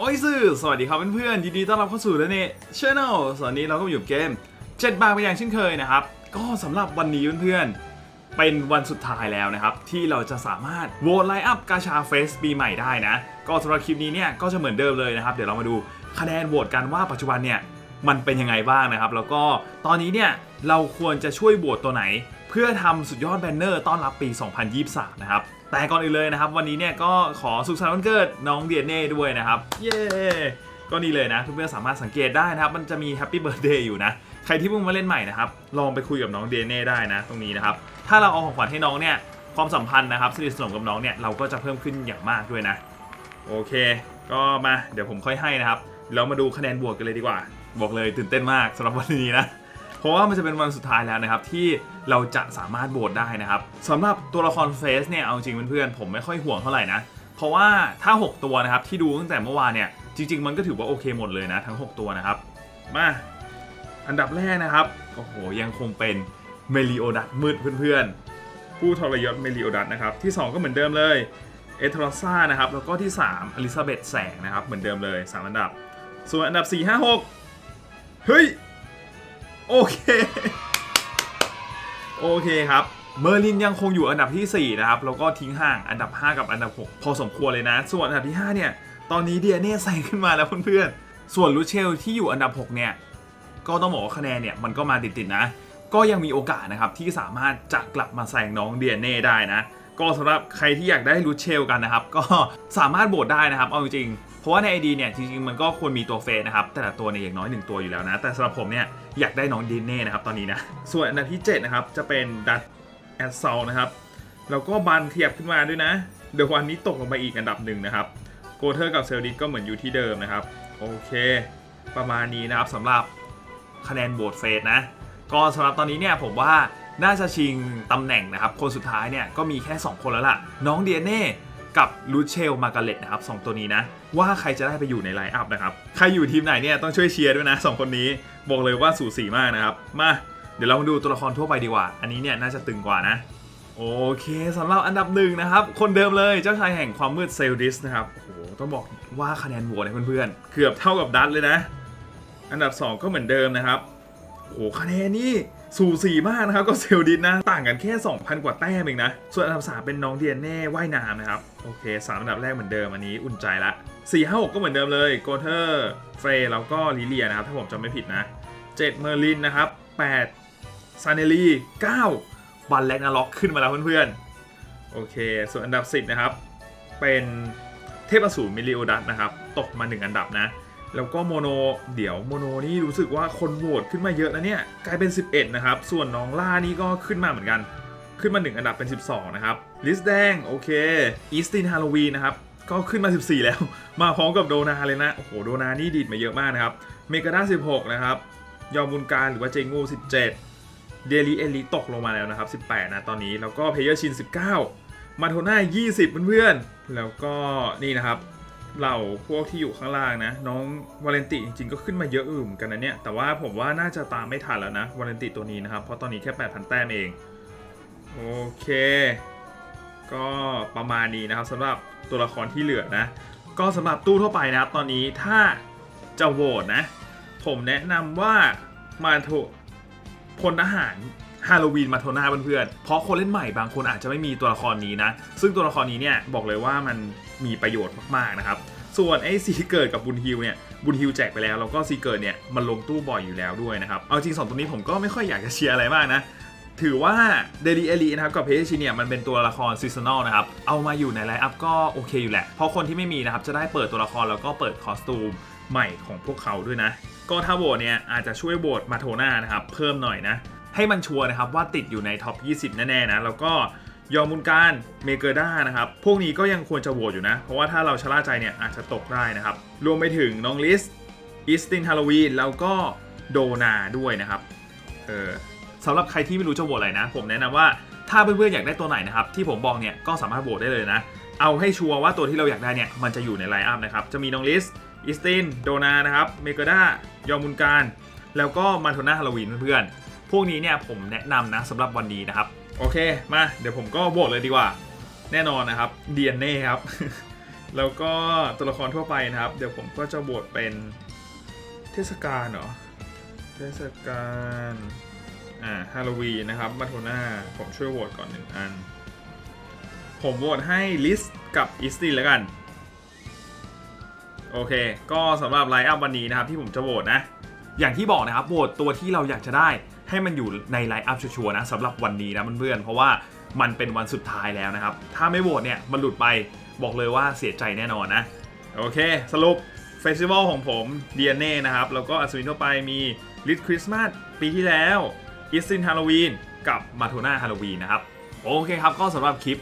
โอ้ยสื่อสวัสดีครับเพื่อนๆยินดีต้อนรับเข้าสู่แล้วเนี่ยช n แนลสวัสดีเราก็อยู่กับเกม7บางไปอย่างเช่นเคยนะครับ ก็สำหรับวันนี้เพื่อนๆเป็นวันสุดท้ายแล้วนะครับ ที่เราจะสามารถโหวตไลน์อัพกาชาเฟสปีใหม่ได้นะ ก็สำหรับคลิปนี้เนี่ยก็จะเหมือนเดิมเลยนะครับ เดี๋ยวเรามาดูคะแนนโหวตกันว่าปัจจุบันเนี่ยมันเป็นยังไงบ้างนะครับ แล้วก็ตอนนี้เนี่ยเราควรจะช่วยโหวตตัวไหน เพื่อทำสุดยอดแบนเนอร์ต้อนรับปี 2023 นะครับ แต่ก่อนอื่นเลยนะครับ วันนี้เนี่ยก็ขอสุขสันต์วันเกิดน้องเดียเน่ด้วยนะครับ เย้ก็นี่เลยนะเพื่อนๆสามารถสังเกตได้นะครับ มันจะมีแฮปปี้เบิร์ดเดย์อยู่นะ ใครที่เพิ่งมาเล่นใหม่นะครับ ลองไปคุยกับน้องเดียเน่ได้นะ ตรงนี้นะครับ ถ้าเราเอาของขวัญให้น้องเนี่ยความสัมพันธ์นะครับสนิทสนมกับน้องเนี่ยเราก็จะเพิ่มขึ้นอย่างมากด้วยนะ โอเค ก็มาเดี๋ยวผมค่อยให้นะครับเรามาดูคะแนนบวกกันเลยดีกว่า บอกเลยตื่นเต้นมากสำหรับวันนี้นะ เพราะว่ามันจะเป็นวันสุดท้ายแล้วนะครับที่เราจะสามารถโหวตได้นะครับสำหรับตัวละครเฟสเนี่ยเอาจริงเพื่อนๆผมไม่ค่อยห่วงเท่าไหร่นะเพราะว่าถ้า 6 ตัวนะครับที่ดูตั้งแต่เมื่อวานเนี่ยจริง ๆ มันก็ถือว่าโอเคหมดเลยนะทั้ง 6 ตัวนะครับมาอันดับแรกนะครับโอ้โหยังคงเป็นเมลิโอดัตมืดเพื่อนๆ ผู้ทรยศเมลิโอดัตนะครับที่ 2 ก็เหมือนเดิมเลยเอทรอซ่านะครับแล้วก็ที่ 3 อลิซาเบธแสงนะครับเหมือนเดิมเลย 3 อันดับ ส่วนอันดับ 4 5 6 เฮ้ย โอเค โอเคครับ เมอร์ลินยังคงอยู่อันดับทีสี่ 4 นะครับ แล้วก็ทิ้งห่างอันดับ 5 กับอันดับ 6 พอสมควรเลยนะ ส่วนอันดับที่ 5 เนี่ย ตอนนี้เดียเน่ใส่ขึ้นมาแล้วเพื่อนๆ ส่วนลูเชลที่อยู่อันดับ 6 เนี่ย ก็ต้องบอกว่าคะแนนเนี่ยมันก็มาติดๆนะ ก็ยังมีโอกาสนะครับที่สามารถจะกลับมาแซงน้องเดียเน่ได้นะก็สำหรับใครที่อยากได้ลูเชลกันนะครับ ก็สามารถโบดได้นะครับ เอาจริง เพราะว่าใน ID เนี่ยจริงๆมันก็ควรมีตัวเฟสนะครับแต่ละตัวเนี่ยอย่างน้อย 1 ตัวอยู่แล้วนะ แต่สำหรับผมเนี่ยอยากได้น้องเดีเน่นะครับตอนนี้นะ ส่วนอันดับที่7นะครับจะเป็นดัตแอดซอลนะครับแล้วก็บันขยับขึ้นมาด้วยนะเดี๋ยววันนี้ตกลงไปอีกอันดับหนึ่งนะครับโกเทอร์กับเซลดิสก็เหมือนอยู่ที่เดิมนะครับโอเค ประมาณนี้นะครับสำหรับคะแนนโบดเฟสนะก็สำหรับตอนนี้เนี่ยผมว่าน่าจะชิงตำแหน่งนะครับ คนสุดท้ายเนี่ยก็มีแค่ 2 คนแล้วล่ะ น้องเดียเน่ กับลูเชลมาการเลตนะครับสองตัวนี้นะ ว่าใครจะได้ไปอยู่ในไลน์อัพนะครับ ใครอยู่ทีมไหนเนี่ยต้องช่วยเชียร์ด้วยนะสองคนนี้บอกเลยว่าสูสีมากนะครับ มาเดี๋ยวเรามาดูตัวละครทั่วไปดีกว่า อันนี้เนี่ยน่าจะตึงกว่านะ โอเคสำหรับอันดับหนึ่งนะครับ คนเดิมเลยเจ้าชายแห่งความมืดเซลดิสนะครับโอ้โหต้องบอกว่าคะแนนโหวตให้เพื่อนๆเกือบเท่ากับดัตเลยนะ อันดับ 2 ก็เหมือนเดิมนะครับโอ้โหคะแนนนี่ สูสีมากนะครับก็เซลดิสนะ ต่างกันแค่ 2,000 กว่าแต้มเองนะ ส่วนอันดับ3เป็นน้องเดียนเน่ว่ายน้ำนะครับ โอเค3อันดับแรกเหมือนเดิมอันนี้อุ่นใจละ4 5 6 ก็เหมือนเดิมเลยโกเทอร์เฟรแล้วก็ลิเลียนะครับ ถ้าผมจำไม่ผิดนะ 7 เมอร์ลินนะครับ8ซานเนลี9บันแลกนาล็อกขึ้นมาแล้วเพื่อนๆ โอเค ส่วนอันดับ 10 นะครับ เป็นเทพอสูรมิลิโอดัสนะครับ ตกมา 1 อันดับนะ แล้วก็โมโนเดี๋ยวโมโนนี่รู้สึกว่าคนโหวตขึ้นมาเยอะนะเนี่ยกลายเป็น 11 นะครับ ส่วนน้องล่านี่ก็ขึ้นมาเหมือนกัน ขึ้นมา 1 อันดับเป็น 12 นะครับ ลิสแดง โอเคอีสตินฮาโลวีนนะครับ ก็ขึ้นมา 14 แล้ว มาพร้อมกับโดนาเลยนะ โอ้โห โดนานี่ดีดมาเยอะมากนะครับ เมกาด้า16 นะครับ ยอมบุญการหรือว่าเจงู 17 เดลีเอลิตกลงมาแล้วนะครับ 18 นะตอนนี้ แล้วก็เพเยอร์ชิน 19 มาโทน่า 20 เพื่อนๆ แล้วก็นี่นะครับ เหล่าพวกที่อยู่ข้างล่างนะ น้องวาเลนติจริงๆก็ขึ้นมาเยอะอื่เหมอนกันนะเนี่ย แต่ว่าผมว่าน่าจะตามไม่ทันแล้วนะวาเลนติตัวนี้นะครับ เพราะตอนนี้แค่ 8,000 แต้มเอง โอเค ก็ประมาณนี้นะครับสำหรับตัวละครที่เหลือนะ ก็สำหรับตู้ทั่วไปนะครับ ตอนนี้ถ้าจะโหวตนะ ผมแนะนำว่ามาโทพลทหาร ฮาโลวีนมาโทน่าเพื่อนๆ เพราะคนเล่นใหม่บางคนอาจจะไม่มีตัวละครนี้นะ ซึ่งตัวละครนี้เนี่ยบอกเลยว่ามันมีประโยชน์มากๆนะครับ ส่วนไอ้ซีเกิดกับบุญฮิวเนี่ยบุญฮิวแจกไปแล้วแล้วก็ซีเกิดเนี่ยมันลงตู้บ่อยอยู่แล้วด้วยนะครับ เอาจริงสองตัวนี้ผมก็ไม่ค่อยอยากจะเชียร์อะไรมากนะ ถือว่าเดลิเอลีนะครับกับเพจชิเนี่ยมันเป็นตัวละครซีซันอลนะครับ เอามาอยู่ในไลน์อัพก็โอเคอยู่แหละ เพราะคนที่ไม่มีนะครับจะได้เปิดตัวละครแล้วก็เปิดคอสตูมใหม่ของพวกเขาด้วยนะ ก็ถ้าโหวตเนี่ยอาจจะช่วยโหวตมาโทน่านะครับเพิ่มหน่อยนะ ให้มันชัวร์นะครับว่าติดอยู่ในท็อป 20 แน่ๆนะแล้วก็ยอมุนการเมเกอร์ด้านะครับ พวกนี้ก็ยังควรจะโหวตอยู่นะ เพราะว่าถ้าเราชะล่าใจเนี่ยอาจจะตกได้นะครับ รวมไปถึงน้องลิสอิสตินฮาโลวีนแล้วก็โดนาด้วยนะครับ เออสำหรับใครที่ไม่รู้จะโหวตอะไรนะ ผมแนะนำว่าถ้าเพื่อนๆอยากได้ตัวไหนนะครับ ที่ผมบอกเนี่ยก็สามารถโหวตได้เลยนะ เอาให้ชัวร์ว่าตัวที่เราอยากได้เนี่ยมันจะอยู่ในไลน์อัพนะครับ จะมีน้องลิสอิสตินโดนานะครับเมเกอร์ด้ายอมุนการแล้วก็มาโทน่าฮาโลวีนเพื่อนๆ พวกนี้เนี่ยผมแนะนำนะสำหรับวันนี้นะครับ โอเคมาเดี๋ยวผมก็โหวตเลยดีกว่า แน่นอนนะครับเดียนเน่ครับ แล้วก็ตัวละครทั่วไปนะครับ เดี๋ยวผมก็จะโหวตเป็นเทศกาลเหรอเทศกาลอ่าฮาโลวีนนะครับมาโทน่าผมช่วยโหวตก่อนหนึ่งอัน ผมโหวตให้ลิสกับอิสตินแล้วกัน โอเค ก็สำหรับไลน์อัพวันนี้นะครับที่ผมจะโหวตนะ อย่างที่บอกนะครับโหวตตัวที่เราอยากจะได้ ให้มันอยู่ในไลน์อัพชัวร์นะสำหรับวันนี้นะเพื่อนๆเพราะว่ามันเป็นวันสุดท้ายแล้วนะครับ ถ้าไม่โหวตเนี่ยมันหลุดไปบอกเลยว่าเสียใจแน่นอนนะ โอเค สรุปเฟสติวัลของผมเดียเน่นะครับ แล้วก็อัศวินทั่วไปมีลิทคริสต์มาสปีที่แล้วอิสตินฮาโลวีนกับมาโทนาฮาโลวีนนะครับ โอเคครับ ก็สำหรับคลิป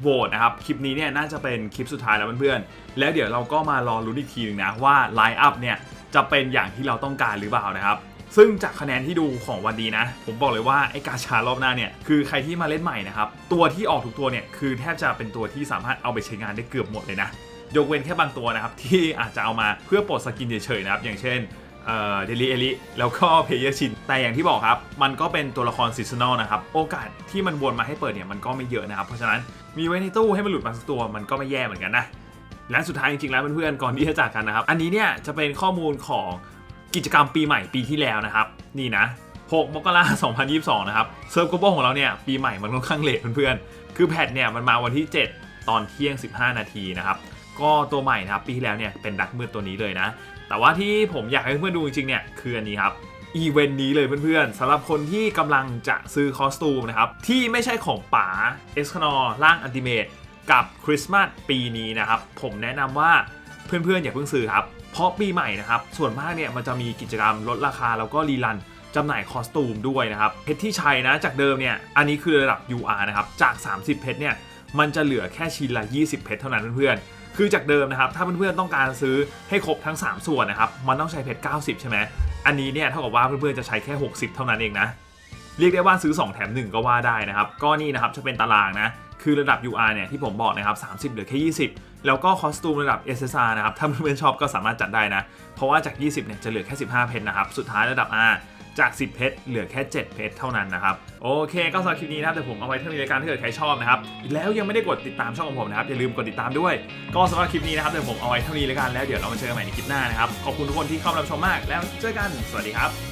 โหวตนะครับ คลิปนี้เนี่ยน่าจะเป็นคลิปสุดท้ายแล้วเพื่อนๆ แล้วเดี๋ยวเราก็มารอลุ้นอีกทีหนึงนะว่าไลน์อัพเนี่ยจะเป็นอย่างที่เราต้องการหรือเปล่านะครับ ซึ่งจากคะแนนที่ดูของวันนี้นะ ผมบอกเลยว่าไอ้กาชารอบหน้าเนี่ยคือใครที่มาเล่นใหม่นะครับ ตัวที่ออกทุกตัวเนี่ยคือแทบจะเป็นตัวที่สามารถเอาไปใช้งานได้เกือบหมดเลยนะ ยกเว้นแค่บางตัวนะครับ ที่อาจจะเอามาเพื่อปลดสกินเฉยๆนะครับ อย่างเช่นเดลิเอลิแล้วก็เพเยอร์ชิน แต่อย่างที่บอกครับ มันก็เป็นตัวละครซีซันอลนะครับ โอกาสที่มันวนมาให้เปิดเนี่ยมันก็ไม่เยอะนะครับ เพราะฉะนั้นมีไว้ในตู้ให้มันหลุดมาสักตัวมันก็ไม่แย่เหมือนกันนะและสุดท้ายจริงๆแล้วเพื่อนๆก่อนที่จะจากกันนะครับ อันนี้เนี่ยจะเป็นข้อมูลของ กิจกรรมปีใหม่ปีที่แล้วนะครับ นี่นะ 6 มกราคม 2022 นะครับ เซิร์ฟโกโบของเราเนี่ย ปีใหม่มันค่อนข้างเลทเพื่อนๆ คือแพทเนี่ยมันมาวันที่ 7 ตอนเที่ยง 15 นาทีนะครับ ก็ตัวใหม่นะครับ ปีที่แล้วเนี่ยเป็นดักมืดตัวนี้เลยนะ แต่ว่าที่ผมอยากให้เพื่อนดูจริงๆเนี่ยคืออันนี้ครับอีเวนต์นี้เลยเพื่อนๆสำหรับคนที่กำลังจะซื้อคอสตูมนะครับ ที่ไม่ใช่ของป๋าเอสคานอร่างอันติเมตกับคริสต์มาสปีนี้นะครับ ผมแนะนำว่าเพื่อนๆอย่าเพิ่งซื้อครับ เพราะปีใหม่นะครับส่วนมากเนี่ยมันจะมีกิจกรรมลดราคาแล้วก็รีรันจำหน่ายคอสตูมด้วยนะครับเพชรที่ใช้นะจากเดิมเนี่ยอันนี้คือระดับ UR นะครับจาก 30 เพชรเนี่ยมันจะเหลือแค่ชิ้นละ 20 เพชรเท่านั้นเพื่อนๆ คือจากเดิมนะครับ ถ้าเพื่อนๆต้องการซื้อให้ครบทั้ง 3 ส่วนนะครับ มันต้องใช้เพชร 90 ใช่ไหม อันนี้เนี่ยเท่ากับว่าเพื่อนๆจะใช้แค่ 60 เท่านั้นเองนะ เรียกได้ว่าซื้อ 2 แถม 1 ก็ว่าได้นะครับ ก็นี่นะครับจะเป็นตารางนะ คือระดับ UR เนี่ยที่ผมบอกนะครับ 30 เหลือแค่ 20 แล้วก็คอสตูมระดับ SSR นะครับ ถ้าเพื่อนๆชอบก็สามารถจัดได้นะ เพราะว่าจาก 20 เนี่ย จะเหลือแค่ 15 เพชรนะครับ สุดท้ายระดับ R จาก 10 เพชรเหลือแค่ 7 เพชรเท่านั้นนะครับ โอเค ก็สำหรับคลิปนี้นะครับเดี๋ยวผมเอาไว้เท่านี้รายการถ้าเกิดใครชอบนะครับ แล้วยังไม่ได้กดติดตามช่องของผมนะครับ อย่าลืมกดติดตามด้วย ก็สำหรับคลิปนี้นะครับเดี๋ยวผมเอาไว้เท่านี้รายการแล้วเดี๋ยวเรามาเจอกันใหม่ในคลิปหน้านะครับ ขอบคุณทุกคนที่เข้ามารับชมมาก แล้วเจอกัน สวัสดีครับ